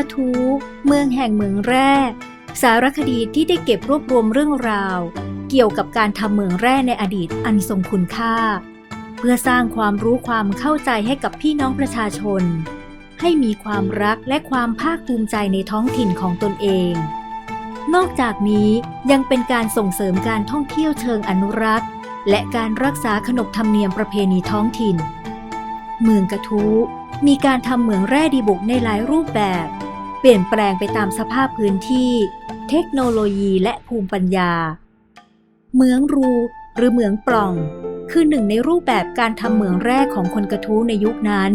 ะทูเมืองแห่งเมืองแร่ สารคดีที่ได้เก็บรวบรวมเรื่องราว เกี่ยวกับการทำเมืองแร่ในอดีตอันทรงคุณค่า เพื่อสร้างความรู้ความเข้าใจให้กับพี่น้องประชาชน ให้มีความรักและความภาคภูมิใจในท้องถิ่นของตนเอง นอกจากนี้ยังเป็นการส่งเสริมการท่องเที่ยวเชิงอนุรักษ์ และการรักษาขนบธรรมเนียมประเพณีท้องถิ่น เมืองกระทู้มีการทำเหมืองแร่ดีบุกในหลายรูปแบบ เปลี่ยนแปลงไปตามสภาพพื้นที่ เทคโนโลยีและภูมิปัญญา เหมืองรูหรือเหมืองปล่อง คือหนึ่งในรูปแบบการทำเหมืองแร่ของคนกระทู้ในยุคนั้น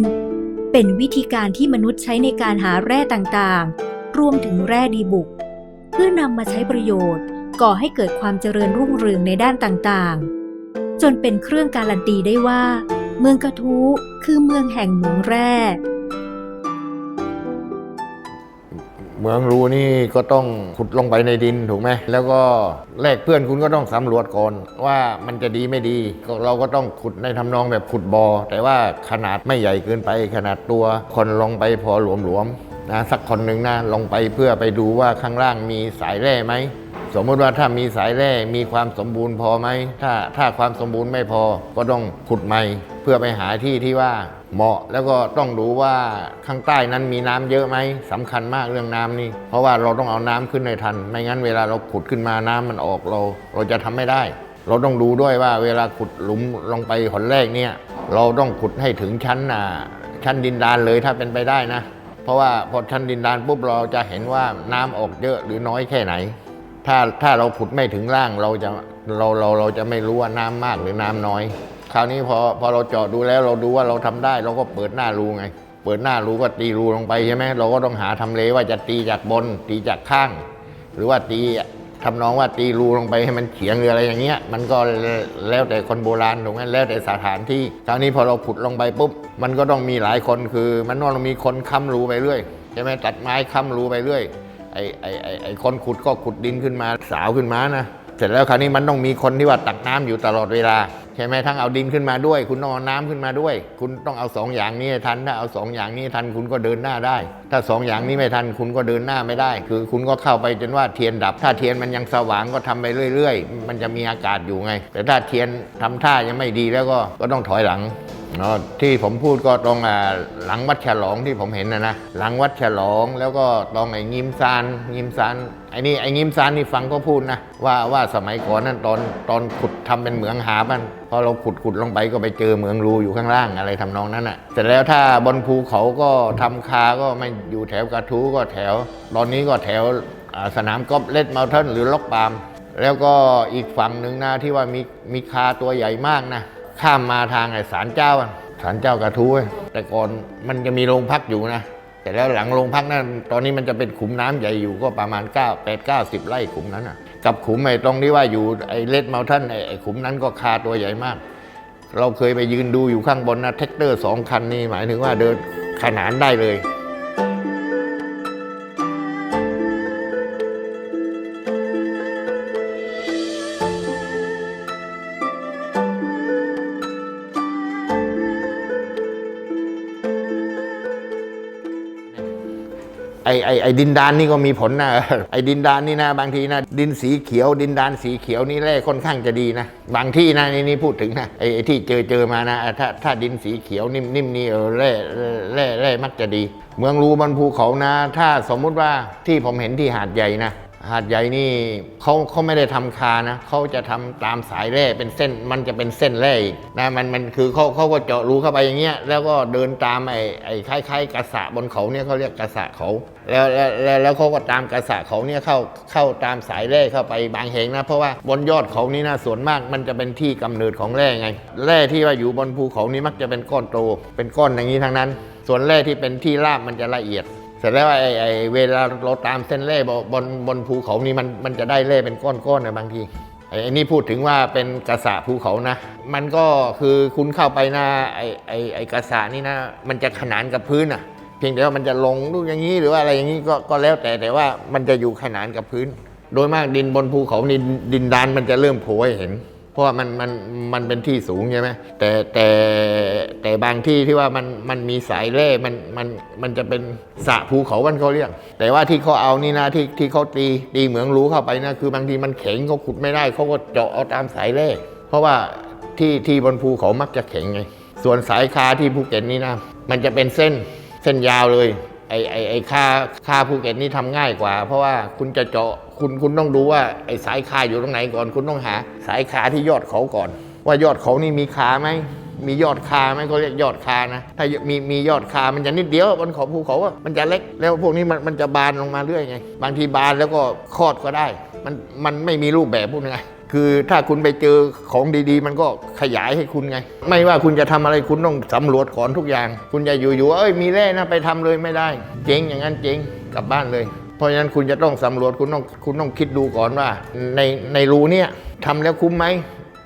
เป็นวิธีการที่มนุษย์ใช้ในการหาแร่ต่างๆ รวมถึงแร่ดีบุก เพื่อนำมาใช้ประโยชน์ ก่อให้เกิดความเจริญรุ่งเรืองในด้านต่างๆ จนเป็นเครื่องการันตีได้ว่า เมืองกระทู้คือเมืองแห่งเหมืองแร่ เมืองรูนี่ก็ต้องขุดลงไปในดินถูกไหมแล้วก็แลกเพื่อนคุณก็ต้องสำรวจก่อนว่ามันจะดีไม่ดีเราก็ต้องขุดในทำนองแบบขุดบอ่อแต่ว่าขนาดไม่ใหญ่เกินไป ขนาดตัวคนลงไปพอหลวมๆนะสักคนหนึ่งนะลงไปเพื่อไปดูว่าข้างล่างมีสายแร่ไหมสมมติว่าถ้ามีสายแร่มีความสมบูรณ์พอไหมถ้าถ้าความสมบูรณ์ไม่พอก็ต้องขุดใหม่ เพื่อไปหาที่ที่ว่าเหมาะแล้วก็ต้องดูว่าข้างใต้นั้นมีน้ำเยอะไหมสำคัญมากเรื่องน้ำนี่ เพราะว่าเราต้องเอาน้ำขึ้นในทัน ไม่งั้นเวลาเราขุดขึ้นมาน้ำมันออกเรา เราจะทำไม่ได้ เราต้องดูด้วยว่าเวลาขุดหลุมลงไปหนแรกเนี่ย เราต้องขุดให้ถึงชั้นอ่าชั้นดินดานเลยถ้าเป็นไปได้นะ เพราะว่าพอชั้นดินดานปุ๊บเราจะเห็นว่าน้ำออกเยอะหรือน้อยแค่ไหน ถ้าถ้าเราขุดไม่ถึงล่างเราจะเราเราเราจะไม่รู้ว่าน้ำมากหรือน้ำน้อย คราวนี้พอพอเราเจาะดูแล้วเราดูว่าเราทำได้ เราก็เปิดหน้ารูไง เปิดหน้ารูก็ตีรูลงไปใช่ไหมเราก็ต้องหาทำเลว่าจะตีจากบน ตีจากข้าง หรือว่าตีทำนองว่าตีรูลงไปให้มันเฉียงหรืออะไรอย่างเงี้ย มันก็แล้วแต่คนโบราณถูกไหมแล้วแต่สถานที่ คราวนี้พอเราขุดลงไปปุ๊บ มันก็ต้องมีหลายคนคือ มันต้องมีคนค้ำรูไปเรื่อยใช่ไหมตัดไม้ค้ำรูไปเรื่อยไอ้ไอ้ไอ้คนขุดก็ขุดดินขึ้นมาสาวขึ้นมานะ ร็จแล้วคราวนี้มันต้องมีคนที่ว่าตักน้ำอยู่ตลอดเวลาใช่ไหมทั้งเอาดินขึ้นมาด้วย คุณต้องเอาน้ำขึ้นมาด้วย คุณต้องเอาสองอย่างนี้ทันถ้าเอาสองอย่างนี้ทันคุณก็เดินหน้าได้ ถ้าสองอย่างนี้ไม่ทันคุณก็เดินหน้าไม่ได้ คือคุณก็เข้าไปจนว่าเทียนดับ ถ้าเทียนมันยังสว่างก็ทำไปเรื่อย ๆ มันจะมีอากาศอยู่ไง แต่ถ้าเทียนทำท่ายังไม่ดีแล้วก็ก็ต้องถอยหลัง เนาะที่ผมพูดก็ตรงหลังวัดฉลองที่ผมเห็นนะนะหลังวัดฉลองแล้วก็ตรงไอ้งิมซานงิมซานไอ้นี่ไอ้งิมซานนี่ฟังก็พูดนะว่าว่าสมัยก่อนนั้นตอนตอนขุดทำเป็นเหมืองหามันพอเราขุดขุดลงไปก็ไปเจอเหมืองรูอยู่ข้างล่างอะไรทำนองนั้นอะเสร็จแล้วถ้าบนภูเขาก็ทำคาก็ไม่อยู่แถวกระทู้ก็แถว ตอนนี้ก็แถวสนามกอล์ฟเลดเมลเทนหรือล็อกปามแล้วก็อีกฝั่งหนึ่งนะที่ว่ามีมีคาตัวใหญ่มากนะ ข้ามมาทางไอ้ศาลเจ้าอะศาลเจ้ากระทู้อะแต่ก่อนมันจะมีโรงพักอยู่นะแต่แล้วหลังโรงพักนั้น ตอนนี้มันจะเป็นขุมน้ำใหญ่อยู่ก็ประมาณ9 8 9 10ไร่ขุมนั้นอะ กับขุมไอ้ตรงที่ว่าอยู่ไอ้เลดเมลทันไอ้ไอ้ขุมนั้นก็คาตัวใหญ่มาก เราเคยไปยืนดูอยู่ข้างบนนะแท็กเตอร์สองคันนี่หมายถึงว่าเดินขนานได้เลย ไอ้ไอ้ไอ้ดินดานนี่ก็มีผลนะไอ้ดินดานนี่นะบางทีนะ ดินสีเขียว ดินดานสีเขียวนี่แร่ค่อนข้างจะดีนะ บางที่นะนี่นี่พูดถึงนะไอ้ที่เจอเจอมานะถ้าถ้าดินสีเขียวนิ่มนิ่มนี่เออแร่แร่แร่มักจะดี เมืองรูบนภูเขานะ ถ้าสมมุติว่าที่ผมเห็นที่หาดใหญ่นะ หาดใหญ่นี่เขาเขาไม่ได้ทำคานะเขาจะทำตามสายแร่เป็นเส้นมันจะเป็นเส้นแร่อีกนะมันมันคือเขาเขาก็เจาะรูเข้าไปอย่างเงี้ยแล้วก็เดินตามไอ้ไอ้คล้ายๆกระสะบนเขาเนี่ยเขาเรียกกระสะเขาแล้วแล้วแล้วแล้วเขาก็ตามกระสะเขาเนี่ยเข้าเข้าตามสายแร่เข้าไปบางแห่งนะเพราะว่าบนยอดเขานี่นะส่วนมากมันจะเป็นที่กำเนิดของแร่ไงแร่ที่ว่าอยู่บนภูเขานี่มักจะเป็นก้อนโตเป็นก้อนอย่างนี้ทั้งนั้น ส่วนแร่ที่เป็นที่ราบมันจะละเอียด สร็จแล้วไอ้ไอ้เวลาเราตามเส้นเล่บนบนภูเขานี่มันมันจะได้เล่เป็นก้อนๆนะบางทีไอ้นี่พูดถึงว่าเป็นกระสะภูเขานะ มันก็คือคุณเข้าไปนะไอ้ไอ้ไอ้กระสะนี่นะ มันจะขนานกับพื้นอะ เพียงแต่ว่ามันจะลงลูกอย่างนี้หรือว่าอะไรอย่างนี้ก็ก็แล้วแต่แต่ว่ามันจะอยู่ขนานกับพื้น โดยมากดินบนภูเขานี่ดินดานมันจะเริ่มโผล่ให้เห็น เพราะว่ามันมันมันเป็นที่สูงใช่ไหมแต่แต่แต่บางที่ที่ว่ามันมันมีสายแร่มันมันมันจะเป็นสระภูเขาวันเขาเรียก แต่ว่าที่เขาเอานี่นะที่ที่เขาตีตีเหมืองรู้เข้าไปนะคือบางทีมันแข็งเขาขุดไม่ได้เขาก็เจาะเอาตามสายแร่เพราะว่าที่ที่บนภูเขามักจะแข็งไง ส่วนสายคาที่ภูเก็ตนี่นะมันจะเป็นเส้นเส้นยาวเลยไอไอไอค่าค่าภูเก็ตนี่ทำง่ายกว่า เพราะว่าคุณจะเจาะ คุณคุณต้องดูว่าไอ้สายคาอยู่ตรงไหนก่อน คุณต้องหา สายคาที่ยอดเขาก่อน ว่ายอดเขานี่มีคาไหมมียอดคาไหมเขาเรียกยอดคานะ ถ้ามีมียอดคา มันจะนิดเดียวบนเขาภูเขาอะมันจะเล็ก แล้วพวกนี้มันมันจะบานลงมาเรื่อยไง บางทีบานแล้วก็คลอดก็ได้ มันมันไม่มีรูปแบบพูดไงายๆคือถ้าคุณไปเจอของดีๆ มันก็ขยายให้คุณไง ไม่ว่าคุณจะทำอะไรคุณต้องสำรวจก่อนทุกอย่าง คุณจะอยู่ๆเอ้ยมีแร่นะไปทำเลยไม่ได้ เจ๊งอย่างนั้นเจ๊งกลับบ้านเลย เพราะฉะนั้นคุณจะต้องสำรวจคุณต้องคุณต้องคิดดูก่อนว่า ในในรูเนี่ยทำแล้วคุ้มไหม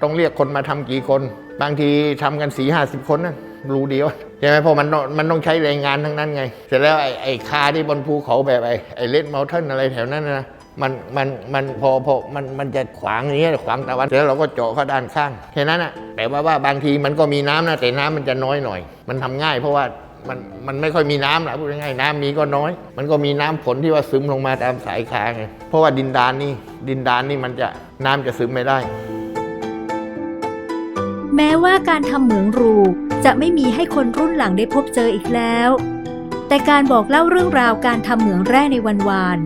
ต้องเรียกคนมาทำกี่คน บางทีทำกันสี่ห้าสิบคนนะรูเดียวใช่ไหมเพราะมันมันต้องใช้แรงงานทั้งนั้นไง เสร็จแล้วไอ้ไอ้คาที่บนภูเขาแบบไอ้ไอ้เลดเมลเทนอะไรแถวนั้นนะมันมันมันพอพอมันมันจะขวางอย่างเงี้ยขวางตะวันเสร็จแล้วเราก็เจาะเข้าด้านข้างแค่นั้นอะแต่ว่าว่าบางทีมันก็มีน้ำนะแต่น้ำมันจะน้อยหน่อย มันทำง่ายเพราะว่า มันมันไม่ค่อยมีน้ำแหละพูดง่ายๆน้ำมีก็น้อย มันก็มีน้ำฝนที่ว่าซึมลงมาตามสายคาไงเพราะว่าดินดานนี่ดินดานนี่มันจะน้ำจะซึมไม่ได้ แม้ว่าการทำเหมืองรูจะไม่มีให้คนรุ่นหลังได้พบเจออีกแล้ว แต่การบอกเล่าเรื่องราวการทำเหมืองแร่ในวันวาน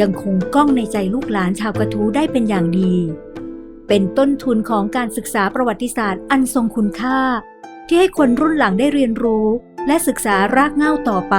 ยังคงก้องในใจลูกหลานชาวกระทู้ได้เป็นอย่างดี เป็นต้นทุนของการศึกษาประวัติศาสตร์อันทรงคุณค่า ที่ให้คนรุ่นหลังได้เรียนรู้ และศึกษารากเหง้าต่อไป